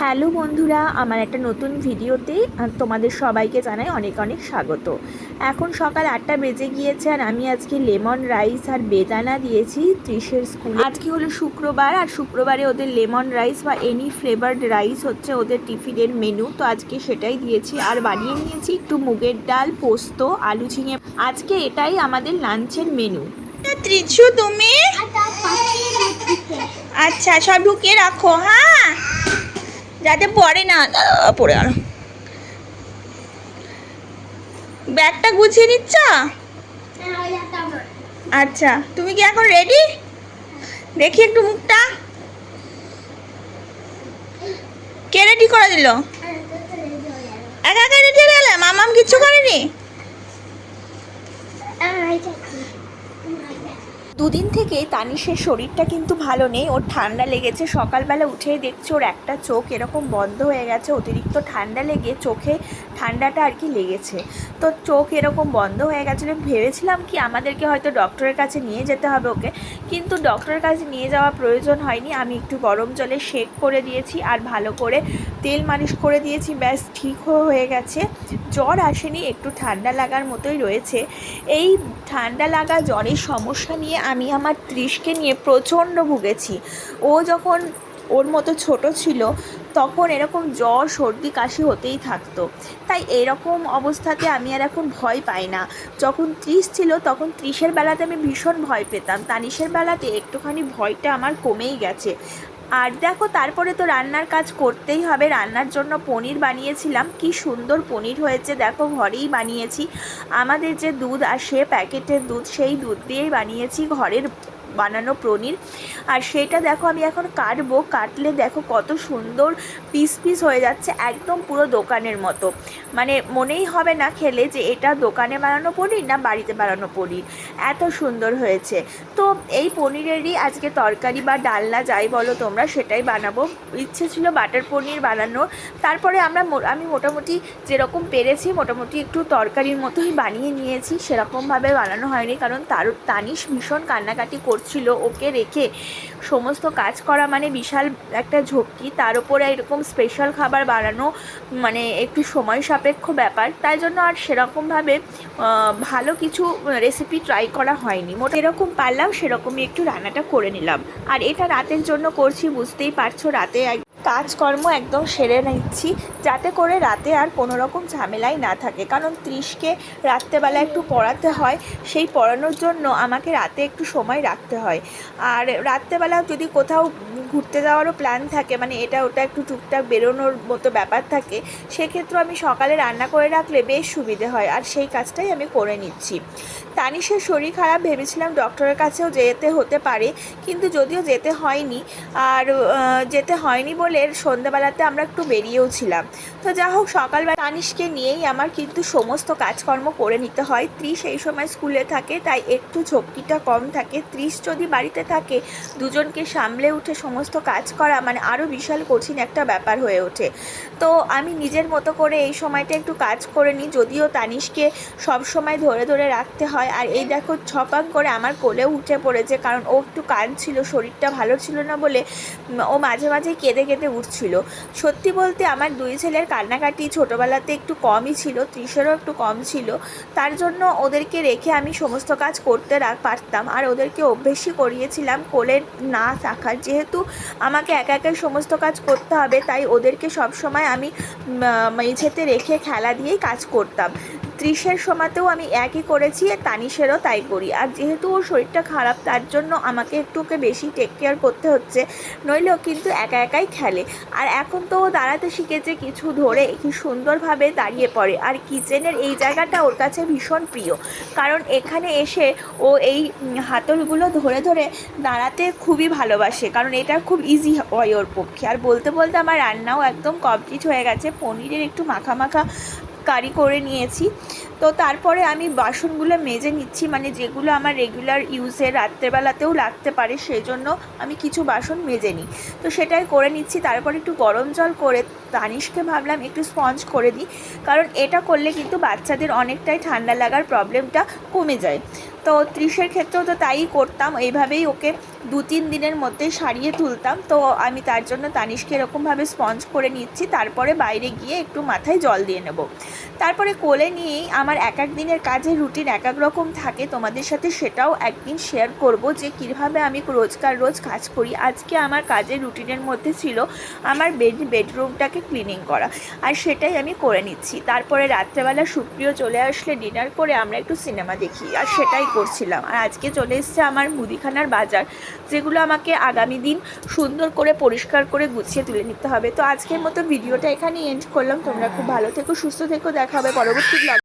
Hello বন্ধুরা আমার একটা নতুন ভিডিওতে তোমাদের সবাইকে জানাই অনেক অনেক স্বাগত। এখন সকাল আটটা বেজে গিয়েছে আর আমি আজকে লেমন রাইস আর বেদানা দিয়েছি ত্রিশের স্কুলে। আজকে হলো শুক্রবার আর শুক্রবারে ওদের লেমন রাইস বা এনি ফ্লেভার্ড রাইস হচ্ছে ওদের টিফিনের মেনু তো আজকে সেটাই দিয়েছি। আর বানিয়ে নিয়েছি একটু মুগের ডাল পোস্ত আলু ঝিঙে। আজকে এটাই আমাদের লাঞ্চের মেনু ত্রিছু তুমি? আচ্ছা সব ঢুকিয়ে রাখো হ্যাঁ? যাতে পড়ে না পড়ে গেল ব্যাগটা গুছিয়ে নিচ্ছ? আচ্ছা তুমি কি এখন রেডি দেখি একটু মুখটা। কে রেডি করে দিল? একা একা রেডি হয়ে গেলে? মামাম কিচ্ছু করেনি? দুদিন থেকে তানিশের শরীরটা কিন্তু ভালো নেই। ওর ঠান্ডা লেগেছে। সকালবেলা উঠেই দেখছি ওর একটা চোখ এরকম বন্ধ হয়ে গেছে। অতিরিক্ত ঠান্ডা লেগে চোখে ঠান্ডাটা আর কি লেগেছে। তো চোখ এরকম বন্ধ হয়ে গেছিল, ভেবেছিলাম কি আমাদেরকে হয়তো ডক্টরের কাছে নিয়ে যেতে হবে ওকে। কিন্তু ডক্টরের কাছে নিয়ে যাওয়া প্রয়োজন হয়নি। আমি একটু গরম জলে শেক করে দিয়েছি আর ভালো করে তেল মালিশ করে দিয়েছি। ব্যাস ঠিক হয়ে গেছে। জ্বর আসেনি, একটু ঠান্ডা লাগার মতোই রয়েছে। এই ঠান্ডা লাগা জ্বরের সমস্যা নিয়ে আমি আমার ত্রিশকে নিয়ে প্রচণ্ড ভুগেছি। ও যখন ওর মতো ছোট ছিল, তখন এরকম জ্বর, সর্দি, কাশি হতেই থাকতো। তাই এরকম অবস্থাতে আমি আর এখন ভয় পাই না। যখন ত্রিশ ছিল, তখন ত্রিশের বেলাতে আমি ভীষণ ভয় পেতাম। তানিশের বেলাতে একটুখানি ভয়টা আমার কমেই গেছে। আর দেখো, তারপরে তো রান্নার কাজ করতেই হবে। রান্নার জন্য পনির বানিয়েছিলাম। কি সুন্দর পনির হয়েছে, দেখো, ঘরেই বানিয়েছি। আমাদের যে দুধ আসে, প্যাকেটের দুধ, সেই দুধ দিয়েই বানিয়েছি ঘরের বানানো পনির আর সেটা দেখো আমি এখন কাটবো। কাটলে দেখো কত সুন্দর পিস পিস হয়ে যাচ্ছে একদম পুরো দোকানের মতো। মানে মনেই হবে না খেলে যে এটা দোকানে বানানো পনির না বাড়িতে বানানো পনির। এত সুন্দর হয়েছে। তো এই পনিরেরই আজকে তরকারি বা ডালনা যাই বলো তোমরা, সেটাই বানাবো। ইচ্ছে ছিল বাটার পনির বানানোর তারপরে আমরা আমি মোটামুটি যেরকম পেরেছি, মোটামুটি একটু তরকারির মতোই বানিয়ে নিয়েছি। সেরকমভাবে বানানো হয়নি, কারণ তার, তানিশ ভীষণ কান্নাকাটি করছিল ওকে রেখে সমস্ত কাজ করা মানে বিশাল একটা ঝক্কি। তার উপরে এরকম স্পেশাল খাবার বানানো মানে একটু সময় সাপেক্ষ ব্যাপার। তাই জন্য আর সেরকমভাবে ভালো কিছু রেসিপি ট্রাই করা হয়নি। মোট এরকম পারলাম সেরকমই একটু রান্নাটা করে নিলাম। আর এটা রাতের জন্য করছি, বুঝতেই পারছ, রাতে কাজকর্ম একদম সেরে নিচ্ছি, যাতে করে রাতে আর কোনো রকম ঝামেলাই না থাকে। কারণ ত্রিশকে রাত্রেবেলা একটু পড়াতে হয়, সেই পড়ানোর জন্য আমাকে রাতে একটু সময় রাখতে হয়। আর রাত্রেবেলা যদি কোথাও ঘুরতে যাওয়ারও প্ল্যান থাকে মানে এটা ওটা একটু টুকটাক বেরোনোর মতো ব্যাপার থাকে সেক্ষেত্রে আমি সকালে রান্না করে রাখলে বেশ সুবিধে হয়, আর সেই কাজটাই আমি করে নিচ্ছি। তানিশের শরীর খারাপ ভেবেছিলাম ডক্টরের কাছেও যেতে হতে পারে, কিন্তু যদিও যেতে হয়নি, আর যেতে হয়নি বলে সন্ধ্যাবেলাতে আমরা একটু বেরিয়েও ছিলাম। তো যা হোক, সকালবেলা তানিশকে নিয়েই আমার কিন্তু সমস্ত কাজকর্ম করে নিতে হয়। ত্রিশ এই সময় স্কুলে থাকে, তাই একটু ঝক্কিটা কম থাকে। ত্রিশ যদি বাড়িতে থাকে, দুজনকে সামলে উঠে সমস্ত কাজ করা মানে আরও বিশাল কঠিন একটা ব্যাপার হয়ে ওঠে। তো আমি নিজের মতো করে এই সময়টা একটু কাজ করে নিই, যদিও তানিশকে সব সময় ধরে ধরে রাখতে হয়। আর এই দেখো, ছপাক করে আমার কোলেও উঠে পড়েছে, কারণ ও একটু কাঁদছিল শরীরটা ভালো ছিল না বলে ও মাঝে মাঝে কেঁদে কেঁদে উঠছিল। সত্যি বলতে আমার দুই ছেলের কান্নাকাটি ছোটোবেলাতে একটু কমই ছিল ত্রিশেরও একটু কম ছিল। তার জন্য ওদেরকে রেখে আমি সমস্ত কাজ করতে পারতাম আর ওদেরকে অভ্যেসই করিয়েছিলাম কোলে না থাকার যেহেতু আমাকে একা একাই সমস্ত কাজ করতে হবে, তাই ওদেরকে সব সময় আমি মেঝেতে রেখে খেলা দিয়েই কাজ করতাম। ত্রিশের সময়তেও আমি একই করেছি, আর তানিশেরও তাই করি। আর যেহেতু ওর শরীরটা খারাপ, তার জন্য আমাকে একটু ওকে বেশি টেক কেয়ার করতে হচ্ছে নইলেও কিন্তু একা একাই খেলে। আর এখন তো ও দাঁড়াতে শিখেছে কিছু ধরে, কি সুন্দরভাবে দাঁড়িয়ে পড়ে। আর কিচেনের এই জায়গাটা ওর কাছে ভীষণ প্রিয়। কারণ এখানে এসে ও এই হাতলগুলো ধরে ধরে দাঁড়াতে খুবই ভালোবাসে, কারণ এটা খুব ইজি হয় ওর পক্ষে। আর বলতে বলতে আমার রান্নাও একদম কমপ্লিট হয়ে গেছে। পনিরের একটু মাখা মাখা কারি করে নিয়েছি। তো তারপরে আমি বাসনগুলো মেজে নিচ্ছি মানে যেগুলো আমার রেগুলার ইউজে রাত্রেবেলাতেও লাগতে পারে সেই জন্য আমি কিছু বাসন মেজে নিই। তো সেটাই করে নিচ্ছি, তারপর একটু গরম জল করে তানিশকে ভাবলাম একটু স্পঞ্জ করে দিই, কারণ এটা করলে কিন্তু বাচ্চাদের অনেকটাই ঠান্ডা লাগার প্রবলেমটা কমে যায়। তো ত্রিশের ক্ষেত্রেও তো তাই করতাম। এইভাবেই ওকে দু তিন দিনের মধ্যে সারিয়ে তুলতাম। তো আমি তার জন্য তানিশকে এরকমভাবে স্পঞ্জ করে নিচ্ছি। তারপরে বাইরে গিয়ে একটু মাথায় জল দিয়ে নেব। তারপরে কোলে নিয়েই আমার এক এক দিনের কাজের রুটিন এক এক রকম থাকে। তোমাদের সাথে সেটাও একদিন শেয়ার করব যে কীভাবে আমি রোজকার রোজ কাজ করি। আজকে আমার কাজের রুটিনের মধ্যে ছিল আমার বেড, বেডরুমটাকে ক্লিনিং করা। আর সেটাই আমি করে নিচ্ছি। তারপরে রাত্রেবেলা সুপ্রিয় চলে আসলে ডিনার করে আমরা একটু সিনেমা দেখি। আর সেটাই করছিলাম। আর আজকে চলে এসছে আমার মুদিখানার বাজার, যেগুলো আমাকে আগামী দিন সুন্দর করে, পরিষ্কার করে গুছিয়ে তুলে নিতে হবে। তো আজকের মতো ভিডিওটা এখানেই এন্ড করলাম। তোমরা খুব ভালো থেকো, সুস্থ থেকো। দেখা হবে পরবর্তী